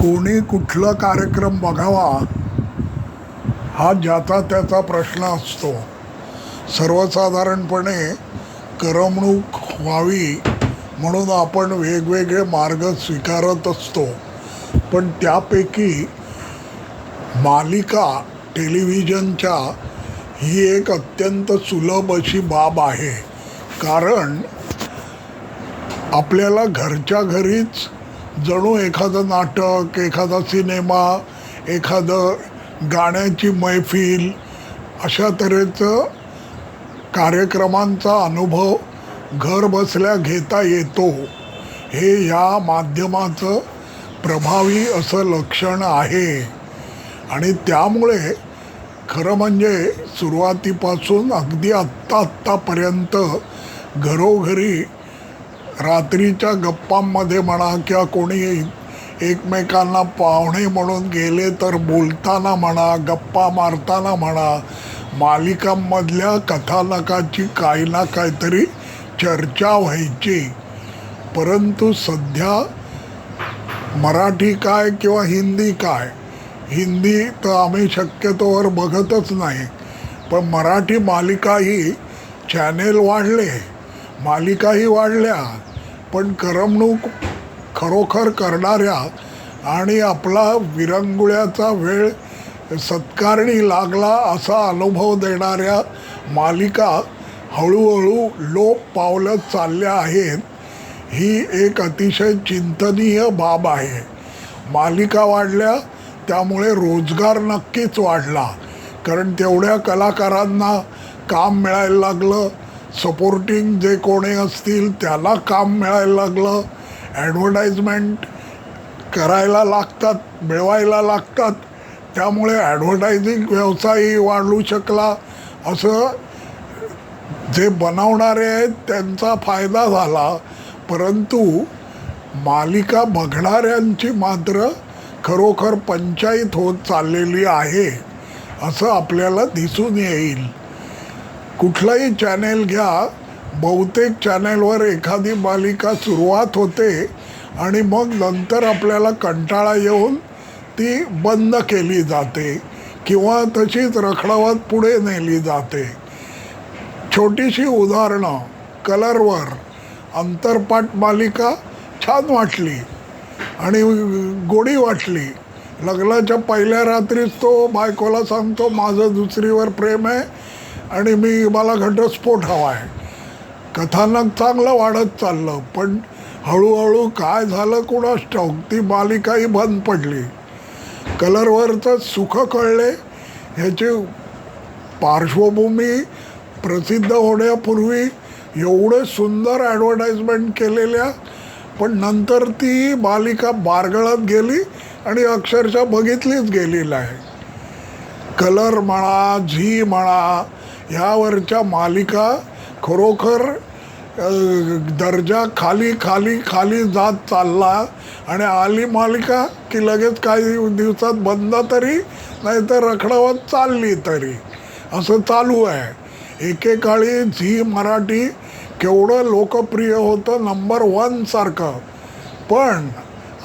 कोणी कुठला कार्यक्रम बघावा हा ज्याचा त्याचा प्रश्न असतो. सर्वसाधारणपणे करमणूक व्हावी म्हणून आपण वेगवेगळे मार्ग स्वीकारत असतो. पण त्यापैकी मालिका टेलिव्हिजनच्या ही एक अत्यंत सुलभ अशी बाब आहे. कारण आपल्याला घरच्या घरीच जणू एखादं नाटक एखादा सिनेमा एखादं गाण्याची मैफिल अशा तऱ्हेचं कार्यक्रमांचा अनुभव घर बसल्या घेता येतो. हे या माध्यमाचं प्रभावी असं लक्षण आहे. आणि त्यामुळे खरं म्हणजे सुरुवातीपासून अगदी आत्ता आत्तापर्यंत घरोघरी रात्रीच्या गप्पांमध्ये म्हणा किंवा कोणी एकमेकांना पाहुणे म्हणून गेले तर बोलताना म्हणा गप्पा मारताना म्हणा मालिकांमधल्या कथानकाची काही ना काहीतरी चर्चा व्हायची. परंतु सध्या मराठी काय किंवा हिंदी काय? हिंदी तर आम्ही शक्यतोवर बघतच नाही. पण मराठी मालिकाही चॅनेल वाढले. मालिकाही वाढल्या. पण करमणूक खरोखर करणाऱ्या आणि आपला विरंगुळ्याचा वेळ सत्कारणी लागला असा अनुभव देणाऱ्या मालिका हळूहळू लोप पावलत चालल्या आहेत ही एक अतिशय चिंतनीय बाब आहे. मालिका वाढल्या त्यामुळे रोजगार नक्कीच वाढला कारण तेवढ्या कलाकारांना काम मिळायला लागलं सपोर्टिंग जे कोणी असतील त्याला काम मिळायला लागलं. ॲडव्हर्टाईजमेंट करायला लागतात मिळवायला लागतात. त्यामुळे ॲडव्हर्टायझिंग व्यवसायही वाढू शकला. असं जे बनवणारे आहेत त्यांचा फायदा झाला. परंतु मालिका बघणाऱ्यांची मात्र खरोखर पंचायत होत चाललेली आहे असं आपल्याला दिसून येईल. कुठलंही चॅनेल घ्या बहुतेक चॅनेलवर एखादी मालिका सुरुवात होते आणि मग नंतर आपल्याला कंटाळा येऊन ती बंद केली जाते किंवा तशीच रखडवत पुढे नेली जाते. छोटीशी उदाहरणं कलरवर अंतरपाठ मालिका छान वाटली आणि गोडी वाटली. लग्नाच्या पहिल्या रात्रीच तो बायकोला सांगतो माझं दुसरीवर प्रेम आहे आणि मी मला घटस्फोट हवा आहे. कथानक चांगलं वाढत चाललं पण हळूहळू काय झालं कुणास ठाऊक ती मालिकाही बंद पडली. कलरवरचं सुख कळले ह्याची पार्श्वभूमी प्रसिद्ध होण्यापूर्वी एवढे सुंदर ॲडव्हर्टाईजमेंट केलेल्या पण नंतर ती मालिका बारगळत गेली आणि अक्षरशः बघितलीच गेलेली आहे कलर म्हणा झी म्हणा ह्यावरच्या मालिका खरोखर दर्जा खाली खाली खाली जात चालला आणि आली मालिका की लगेच काही दिवसात बंद तरी नाहीतर रखडवत चालली तरी. असं चालू आहे. एकेकाळी झी मराठी केवढं लोकप्रिय होतं नंबर वनसारखं पण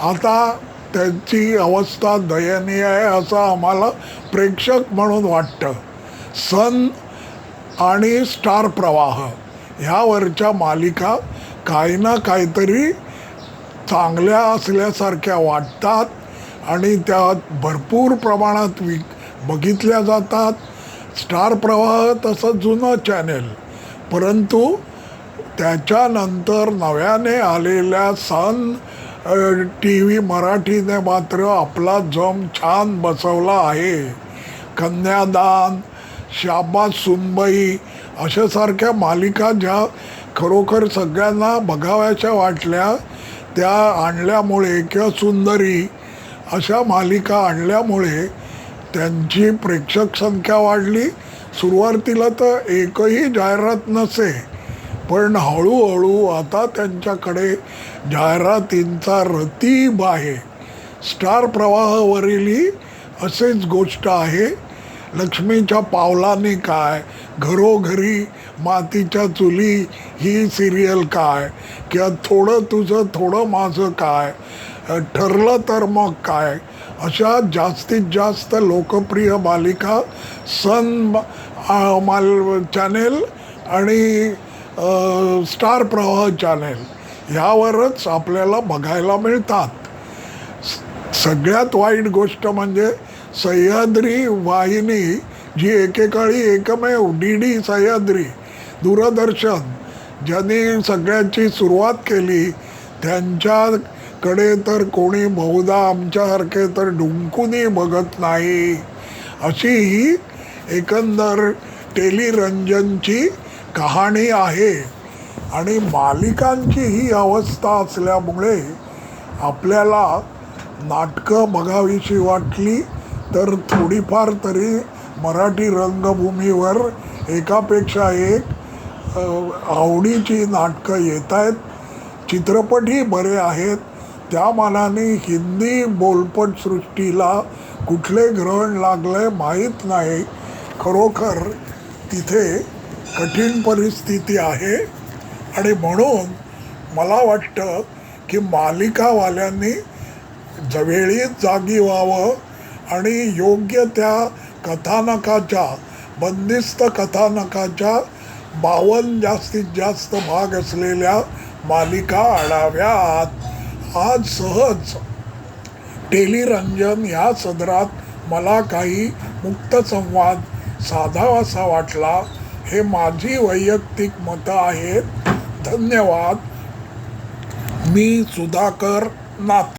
आता त्यांची अवस्था दयनीय आहे असं आम्हाला प्रेक्षक म्हणून वाटतं. सन आणि स्टार प्रवाह. ह्यावरच्या मालिका काही ना काहीतरी चांगल्या असल्यासारख्या वाटतात आणि त्यात भरपूर प्रमाणात वि बघितल्या जातात. स्टार प्रवाह तसं जुनं चॅनेल परंतु त्याच्यानंतर नव्याने आलेल्या सन टी व्ही मराठीने मात्र आपला जम छान बसवला आहे. कन्यादान शाबाद सुनबाई अशासारख्या मालिका ज्या खरोखर सगळ्यांना बघाव्याच्या वाटल्या त्या आणल्यामुळे किंवा सुंदरी अशा मालिका आणल्यामुळे त्यांची प्रेक्षक संख्या वाढली. सुरुवातीला तर एकही जाहिरात नसे पण हळूहळू आता त्यांच्याकडे जाहिरातींचा रतीब आहे. स्टार प्रवाहावरीलही असेच गोष्ट आहे. लक्ष्मीच्या पावलाने काय? घरोघरी मातीच्या चुली ही सिरियल काय? किंवा थोडं तुझं थोडं माझं काय? ठरलं तर मग काय? अशा जास्तीत जास्त लोकप्रिय मालिका सन माल चॅनेल आणि स्टार प्रवाह चॅनेल ह्यावरच आपल्याला बघायला मिळतात. सगळ्यात वाईट गोष्ट म्हणजे सह्याद्री वाहिनी जी एकेकाळी एकमेव डी डी सह्याद्री दूरदर्शन ज्यांनी सगळ्यांची सुरुवात केली. त्यांच्याकडे तर कोणी बहुधा आमच्यासारखे तर डुंकूनही बघत नाही. अशी ही एकंदर टेलिरंजनची कहाणी आहे. आणि मालिकांची ही अवस्था असल्यामुळे आपल्याला नाटकं बघावीशी वाटली. तर थोडीफार तरी मराठी रंगभूमीवर एकापेक्षा एक आवडीची नाटकं येत आहेत चित्रपटही बरे आहेत. त्या मानाने हिंदी बोलपटसृष्टीला कुठले ग्रहण लागले माहीत नाही. खरोखर तिथे कठीण परिस्थिती आहे. आणि म्हणून मला वाटतं की मालिकावाल्यांनी जवेळीच जागी व्हावं आणि योग्य त्या कथानकाच्या बंदिस्त कथानकाच्या बावन्न जास्तीत जास्त भाग असलेल्या मालिका आणाव्यात. आज सहज टेलिरंजन या सदरात मला काही मुक्त संवाद साधावासा वाटला. हे माझी वैयक्तिक मतं आहेत. धन्यवाद. मी सुधाकर नाथ